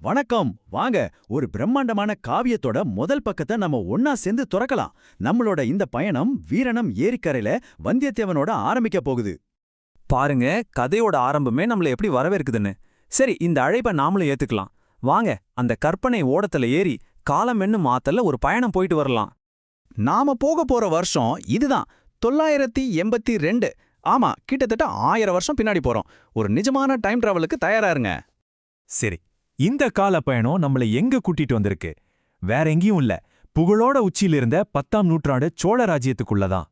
வணக்கம். வாங்க ஒரு பிரம்மாண்டமான காவியத்தோட முதல் பக்கத்தை நம்ம ஒன்னா சேர்ந்து துறக்கலாம். நம்மளோட இந்த பயணம் வீரணம் ஏரிக்கரையில வந்தியத்தேவனோட ஆரம்பிக்க போகுது. பாருங்க கதையோட ஆரம்பமே நம்மள எப்படி வரவேற்குதுன்னு. சரி இந்த அழைப்பை நாமளும் ஏத்துக்கலாம். வாங்க அந்த கற்பனை ஓடத்துல ஏறி காலம் என்னும் மாத்தல்ல ஒரு பயணம் போயிட்டு வரலாம். நாம போக போற வருஷம் இதுதான். தொள்ளாயிரத்தி எண்பத்தி ரெண்டு. ஆமா கிட்டத்தட்ட ஆயிரம் வருஷம் பின்னாடி போறோம். ஒரு நிஜமான டைம் டிராவலுக்கு தயாரா இருங்க. சரி இந்த கால பயணம் நம்மள எங்க கூட்டிட்டு வந்திருக்கு? வேற எங்கேயும் இல்ல. புகழோட உச்சியில இருந்த பத்தாம் நூற்றாண்டு சோழ ராஜ்யத்துக்குள்ளதான்.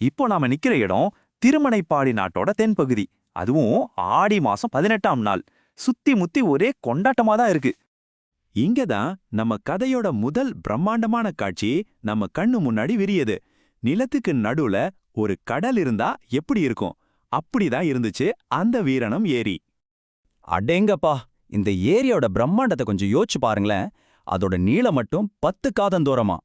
இப்போ நாம நிக்கிற இடம் திருமணைப்பாடி நாட்டோட தென்பகுதி. அதுவும் ஆடி மாசம் பதினெட்டாம் நாள். சுத்தி முத்தி ஒரே கொண்டாட்டமா தான் இருக்கு. இங்கதான் நம்ம கதையோட முதல் பிரம்மாண்டமான காட்சி நம்ம கண்ணு முன்னாடி விரியுது. நிலத்துக்கு நடுவுல ஒரு கடல் இருந்தா எப்படி இருக்கும்? அப்படிதான் இருந்துச்சு அந்த வீரணம் ஏரி அடேங்கப்பா! இந்த ஏரியோட பிரம்மாண்டத்தை கொஞ்சம் யோசிச்சு பாருங்களேன். அதோட நீளம் மட்டும் பத்து காதம் தூரமா.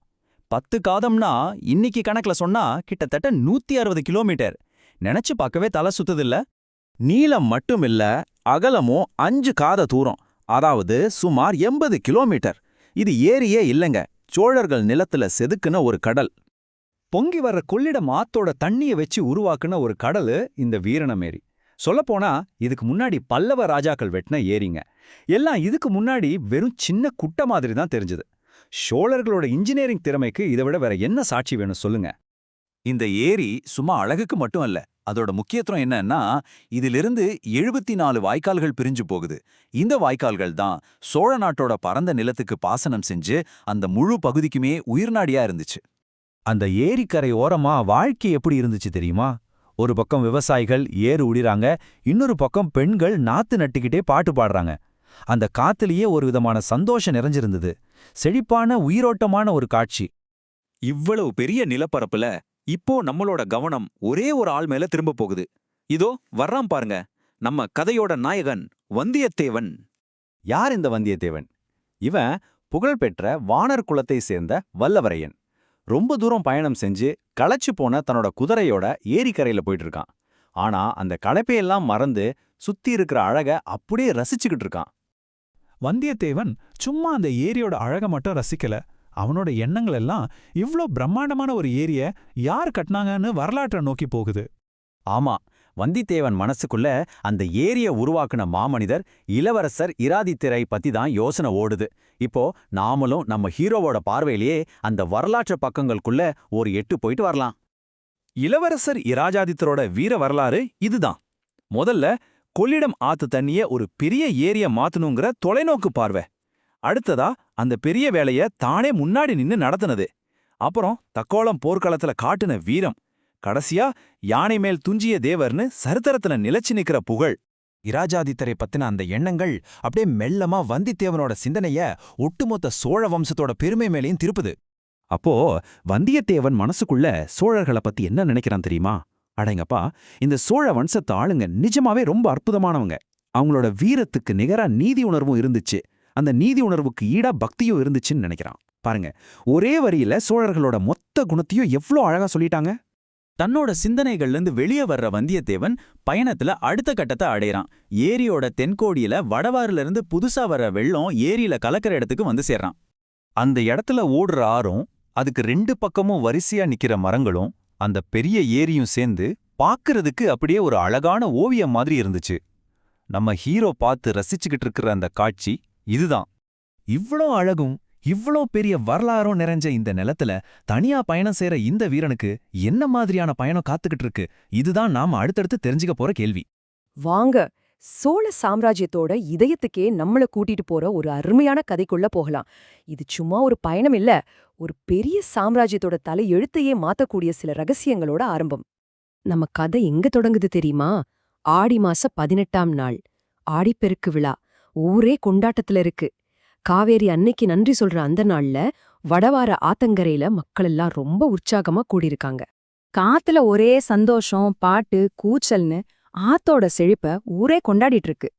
பத்து காதம்னா இன்னைக்கு கணக்குல சொன்னா கிட்டத்தட்ட நூத்தி அறுபது கிலோமீட்டர். நினைச்சு பார்க்கவே தலை சுத்துதில்ல. நீளம் மட்டும் இல்ல அகலமும் அஞ்சு காத தூரம். அதாவது சுமார் எண்பது கிலோமீட்டர். இது ஏரியே இல்லைங்க. சோழர்கள் நிலத்துல செதுக்குன ஒரு கடல். பொங்கி வர்ற கொள்ளிடம் ஆத்தோட தண்ணிய வச்சு உருவாக்குன ஒரு கடலு இந்த வீரணமேரி. சொல்லப்போனா இதுக்கு முன்னாடி பல்லவ ராஜாக்கள் வெட்டின ஏரிங்க. எல்லாம் இதுக்கு முன்னாடி வெறும் சின்ன குட்டை மாதிரி தான் தெரிஞ்சது. சோழர்களோட இன்ஜினியரிங் திறமைக்கு இதை விட வேற என்ன சாட்சி வேணும் சொல்லுங்க. இந்த ஏரி சும்மா அழகுக்கு மட்டும் அல்ல அதோட முக்கியத்துவம் என்னன்னா இதிலிருந்து எழுபத்தி நாலு வாய்க்கால்கள் பிரிஞ்சு போகுது. இந்த வாய்க்கால்கள் தான் சோழ நாட்டோட பரந்த நிலத்துக்கு பாசனம் செஞ்சு அந்த முழு பகுதிக்குமே உயிர்நாடியா இருந்துச்சு. அந்த ஏரிக்கரை ஓரமா வாழ்க்கை எப்படி இருந்துச்சு தெரியுமா? ஒரு பக்கம் விவசாயிகள் ஏறு உடிறாங்க இன்னொரு பக்கம் பெண்கள் நாத்து நட்டுக்கிட்டே பாட்டு பாடுறாங்க. அந்த காத்துலயே ஒரு விதமான சந்தோஷம் நிறைஞ்சிருந்தது. செழிப்பான உயிரோட்டமான ஒரு காட்சி. இவ்வளவு பெரிய நிலப்பரப்புல இப்போ நம்மளோட கவனம் ஒரே ஒரு ஆள் மேல திரும்ப போகுது. இதோ வர்றான் பாருங்க. நம்ம கதையோட நாயகன் வந்தியத்தேவன். யார் இந்த வந்தியத்தேவன்? இவன் புகழ்பெற்ற வானர் குலத்தை சேர்ந்த வல்லவரையன். ரொம்ப தூரம் பயணம் செஞ்சு களைச்சு போன தன்னோட குதிரையோட ஏரிக்கரையில போயிட்டு இருக்கான் ஆனா அந்த களைப்பையெல்லாம் மறந்து சுத்தி இருக்கிற அழக அப்படியே ரசிச்சுக்கிட்டு இருக்கான். வந்தியத்தேவன் சும்மா அந்த ஏரியோட அழக மட்டும் ரசிக்கல. அவனோட எண்ணங்கள் எல்லாம் இவ்ளோ பிரம்மாண்டமான ஒரு ஏரிய யார் கட்டினாங்கன்னு வரலாற்றை நோக்கி போகுது. ஆமா வந்தித்தேவன் மனசுக்குள்ள அந்த ஏரிய உருவாக்குன மாமனிதர் இளவரசர் இராதித்திரை பத்தி தான் யோசனை ஓடுது. இப்போ நாமளும் நம்ம ஹீரோவோட பார்வையிலேயே அந்த வரலாற்று பக்கங்களுக்குள்ள ஒரு எட்டு போயிட்டு வரலாம். இளவரசர் இராஜாதித்தரோட வீர வரலாறு இதுதான். முதல்ல கொள்ளிடம் ஆத்து தண்ணிய ஒரு பெரிய ஏரிய மாத்தணுங்கிற தொலைநோக்கு பார்வை. அடுத்ததா அந்த பெரிய வேலைய தானே முன்னாடி நின்னு நடத்துனது. அப்புறம் தக்கோளம் போர்க்களத்துல காட்டுன வீரம். கடைசியா யானை மேல் துஞ்சிய தேவர்னு சரித்திரத்துல நிலைச்சு நிக்கிற புகழ். இராஜாதித்தரை பத்தின அந்த எண்ணங்கள் அப்படியே மெல்லமா வந்தித்தேவனோட சிந்தனைய ஒட்டுமொத்த சோழ வம்சத்தோட பெருமை மேலேயும் திருப்புது. அப்போ வந்தியத்தேவன் மனசுக்குள்ள சோழர்களை பத்தி என்ன நினைக்கிறான் தெரியுமா? அடங்கப்பா இந்த சோழ வம்சத்து ஆளுங்க நிஜமாவே ரொம்ப அற்புதமானவங்க. அவங்களோட வீரத்துக்கு நிகரா நீதி உணர்வும் இருந்துச்சு. அந்த நீதி உணர்வுக்கு ஈடா பக்தியும் இருந்துச்சுன்னு நினைக்கிறான். பாருங்க ஒரே வரியில சோழர்களோட மொத்த குணத்தையும் எவ்ளோ அழகா சொல்லிட்டாங்க? தன்னோட சிந்தனைகள்லேருந்து வெளியே வர்ற வந்தியத்தேவன் பயணத்துல அடுத்த கட்டத்தை அடையறான் ஏரியோட தென்கோடியில வடவாறுலேருந்து புதுசா வர்ற வெள்ளம் ஏரியில கலக்கிற இடத்துக்கு வந்து சேர்றான். அந்த இடத்துல ஓடுற ஆறும் அதுக்கு ரெண்டு பக்கமும் வரிசையா நிக்கிற மரங்களும் அந்த பெரிய ஏரியும் சேர்ந்து பாக்குறதுக்கு அப்படியே ஒரு அழகான ஓவியம் மாதிரி இருந்துச்சு. நம்ம ஹீரோ பார்த்து ரசிச்சுக்கிட்டு இருக்கிற அந்த காட்சி இதுதான். இவ்ளோ அழகும் இவ்ளோ பெரிய வரலாறும் நிறைஞ்ச இந்த நிலத்துல தனியா பயணம் செய்யற இந்த வீரனுக்கு என்ன மாதிரியான பயணம் காத்துக்கிட்டு இருக்கு? இதுதான் நாம அடுத்தடுத்து தெரிஞ்சுக்க போற கேள்வி. வாங்க சோழ சாம்ராஜ்யத்தோட இதயத்துக்கே நம்மள கூட்டிட்டு போற ஒரு அருமையான கதைக்குள்ள போகலாம். இது சும்மா ஒரு பயணம் இல்ல ஒரு பெரிய சாம்ராஜ்யத்தோட தலை எழுத்தையே மாத்தக்கூடிய சில ரகசியங்களோட ஆரம்பம். நம்ம கதை எங்க தொடங்குது தெரியுமா? ஆடி மாச பதினெட்டாம் நாள் ஆடிப்பெருக்கு விழா ஊரே கொண்டாட்டத்துல இருக்கு. காவேரி அன்னைக்கு நன்றி சொல்ற அந்த நாள்ல வடவார ஆத்தங்கரையில மக்கள் எல்லாம் ரொம்ப உற்சாகமா கூடியிருக்காங்க. காத்துல ஒரே சந்தோஷம் பாட்டு கூச்சல்னு ஆத்தோட செழிப்ப ஊரே கொண்டாடிட்டு இருக்கு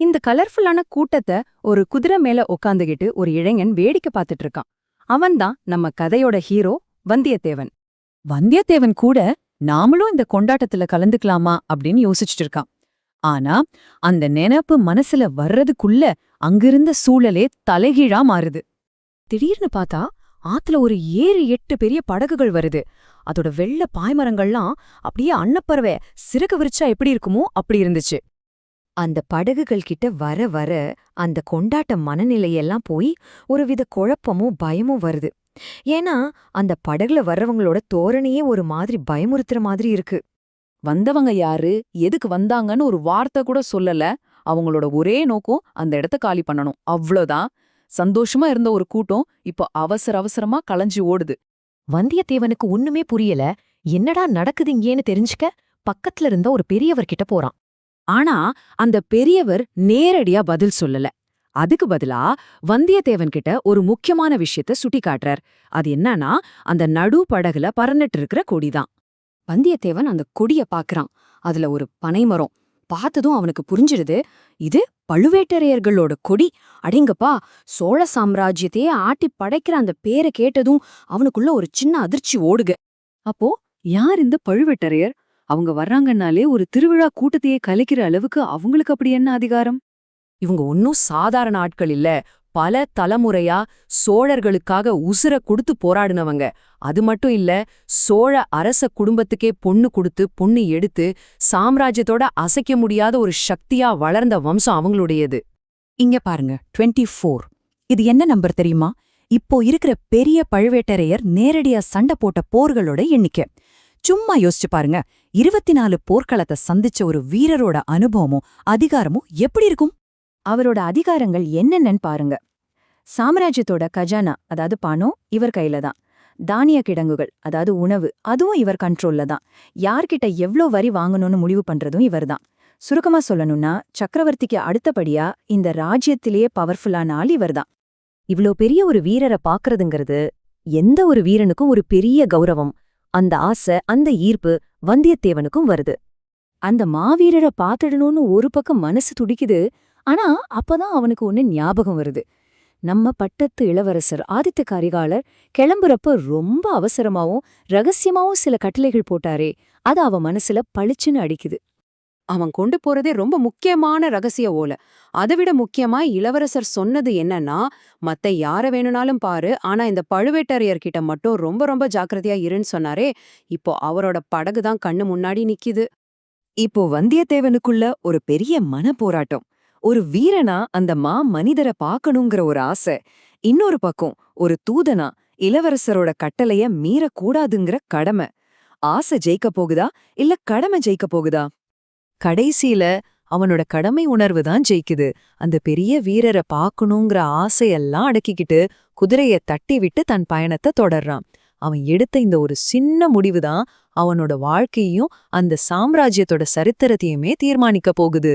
இந்த கலர்ஃபுல்லான கூட்டத்தை ஒரு குதிரை மேல உக்காந்துகிட்டு ஒரு இளைஞன் வேடிக்கை பார்த்துட்டு இருக்கான் அவன்தான் நம்ம கதையோட ஹீரோ வந்தியத்தேவன். வந்தியத்தேவன் கூட நாமளும் இந்த கொண்டாட்டத்துல கலந்துக்கலாமா அப்படின்னு யோசிச்சுட்டு இருக்கான் ஆனா அந்த நினைப்பு மனசுல வர்றதுக்குள்ள அங்கிருந்த சூழலே தலைகீழா மாறுது. திடீர்னு பார்த்தா ஆத்துல ஒரு ஏழு எட்டு பெரிய படகுகள் வருது. அதோட வெள்ள பாய்மரங்கள்லாம் அப்படியே அன்னப்பறவை சிறகு விரிச்சா எப்படி இருக்குமோ அப்படி இருந்துச்சு. அந்த படகுகள் கிட்ட வர வர அந்த கொண்டாட்ட மனநிலையெல்லாம் போய் ஒருவித குழப்பமும் பயமும் வருது. ஏன்னா அந்த படகுல வர்றவங்களோட தோரணையே ஒரு மாதிரி பயமுறுத்துற மாதிரி இருக்கு. வந்தவங்க யாரு? எதுக்கு வந்தாங்கன்னு ஒரு வார்த்தை கூட சொல்லல. அவங்களோட ஒரே நோக்கம் அந்த இடத்த காலி பண்ணணும். அவ்வளோதான் சந்தோஷமா இருந்த ஒரு கூட்டம் இப்போ அவசர அவசரமா களைஞ்சி ஓடுது. வந்தியத்தேவனுக்கு ஒண்ணுமே புரியல. என்னடா நடக்குது இங்கேன்னு தெரிஞ்சுக்க பக்கத்துல இருந்த ஒரு பெரியவர்கிட்ட போறான். ஆனா அந்த பெரியவர் நேரடியா பதில் சொல்லல. அதுக்கு பதிலா வந்தியத்தேவன் கிட்ட ஒரு முக்கியமான விஷயத்த சுட்டி காட்டுறார். அது என்னன்னா அந்த நடு படகுல பறந்துட்டு இருக்கிற கொடிதான். வந்தியத்தேவன் அந்த கொடிய பாக்குறான். அதுல ஒரு பனைமரம். பார்த்ததும் அவனுக்கு புரிஞ்சிடுது. இது பழுவேட்டரையர்களோட கொடி. அடேங்கப்பா சோழ சாம்ராஜ்யத்தையே ஆட்டி படைக்கிற அந்த பேரை கேட்டதும் அவனுக்குள்ள ஒரு சின்ன அதிர்ச்சி ஓடுக அப்போ யார் இந்த பழுவேட்டரையர்? அவங்க வர்றாங்கன்னாலே ஒரு திருவிழா கூட்டத்தையே கலைக்கிற அளவுக்கு அவங்களுக்கு அப்படி என்ன அதிகாரம்? இவங்க ஒன்னும் சாதாரண ஆட்கள் இல்ல. பல தலைமுறையா சோழர்களுக்காக உசுர கொடுத்து போராடினவங்க. அது மட்டும் இல்ல சோழ அரச குடும்பத்துக்கே பொண்ணு கொடுத்து பொண்ணு எடுத்து சாம்ராஜ்யத்தோட அசைக்க முடியாத ஒரு சக்தியா வளர்ந்த வம்சம் அவங்களுடையது. இங்க பாருங்க 24 ஃபோர் இது என்ன நம்பர் தெரியுமா? இப்போ இருக்கிற பெரிய பழுவேட்டரையர் நேரடியா சண்டை போட்ட போர்களோட எண்ணிக்கை. சும்மா யோசிச்சு பாருங்க இருபத்தி நாலு போர்க்களத்தை சந்திச்ச ஒரு வீரரோட அனுபவமும் அதிகாரமும் எப்படி இருக்கும்? அவரோட அதிகாரங்கள் என்னென்னு பாருங்க. சாம்ராஜ்யத்தோட கஜானா அதாவது பணம் இவர் கையில தான். தானிய கிடங்குகள் அதாவது உணவு அதுவும் இவர் கண்ட்ரோல்ல தான். யார்கிட்ட எவ்ளோ வரி வாங்கணும்னு முடிவு பண்றதும் இவர்தான் சுருக்கமா சொல்லணும்னா சக்கரவர்த்திக்கு அடுத்தபடியா இந்த ராஜ்யத்திலேயே பவர்ஃபுல்லான ஆள் இவர்தான் இவ்ளோ பெரிய ஒரு வீரரை பாக்குறதுங்கிறது எந்த ஒரு வீரனுக்கும் ஒரு பெரிய கௌரவம். அந்த ஆசை அந்த ஈர்ப்பு வந்தியத்தேவனுக்கும் வருது. அந்த மாவீரரை பார்த்துடணும்னு ஒரு பக்கம் மனசு துடிக்குது. ஆனா அப்பதான் அவனுக்கு ஒண்ணு ஞாபகம் வருது. நம்ம பட்டத்து இளவரசர் ஆதித்த கரிகாலர் கிளம்புறப்ப ரொம்ப அவசரமாவும் ரகசியமாவும் சில கட்டளைகள் போட்டாரே அது அவன் மனசுல பளிச்சுன்னு அடிக்குது. அவன் கொண்டு போறதே ரொம்ப முக்கியமான ரகசிய ஓலை. அதை விட முக்கியமா இளவரசர் சொன்னது என்னன்னா மத்த யார வேணும்னாலும் பாரு ஆனா இந்த பழுவேட்டரையர்கிட்ட மட்டும் ரொம்ப ரொம்ப ஜாக்கிரதையா இருன்னு சொன்னாரே இப்போ அவரோட படகு தான் கண்ணு முன்னாடி நிக்கிது. இப்போ வந்தியத்தேவனுக்குள்ள ஒரு பெரிய மன போராட்டம் ஒரு வீரனா அந்த மா மனிதரை பார்க்கணுங்கிற ஒரு ஆசை. இன்னொரு பக்கம் ஒரு தூதனா இளவரசரோட கட்டளைய மீறக்கூடாதுங்கிற கடமை. ஆசை ஜெயிக்க போகுதா? இல்ல கடமை ஜெயிக்க போகுதா? கடைசியில அவனோட கடமை உணர்வு தான் ஜெயிக்குது. அந்த பெரிய வீரரை பார்க்கணுங்கிற ஆசையெல்லாம் அடக்கிக்கிட்டு குதிரைய தட்டி விட்டு தன் பயணத்தை தொடர்றான். அவன் எடுத்த இந்த ஒரு சின்ன முடிவு தான் அவனோட வாழ்க்கையும் அந்த சாம்ராஜ்யத்தோட சரித்திரத்தையுமே தீர்மானிக்க போகுது.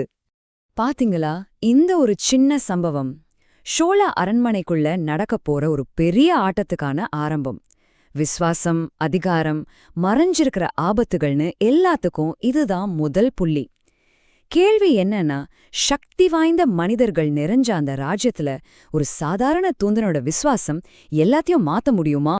பாத்தீங்களா? இந்த ஒரு சின்ன சம்பவம். ஷோலா அரண்மனைக்குள்ள நடக்கப் போற ஒரு பெரிய ஆட்டத்துக்கான ஆரம்பம். விஸ்வாசம் அதிகாரம் மறைஞ்சிருக்கிற ஆபத்துகள்னு எல்லாத்துக்கும் இதுதான் முதல் புள்ளி. கேள்வி என்னன்னா சக்தி வாய்ந்த மனிதர்கள் நிறைஞ்ச அந்த ராஜ்யத்துல ஒரு சாதாரண தூந்தனோட விஸ்வாசம் எல்லாத்தையும் மாத்த முடியுமா?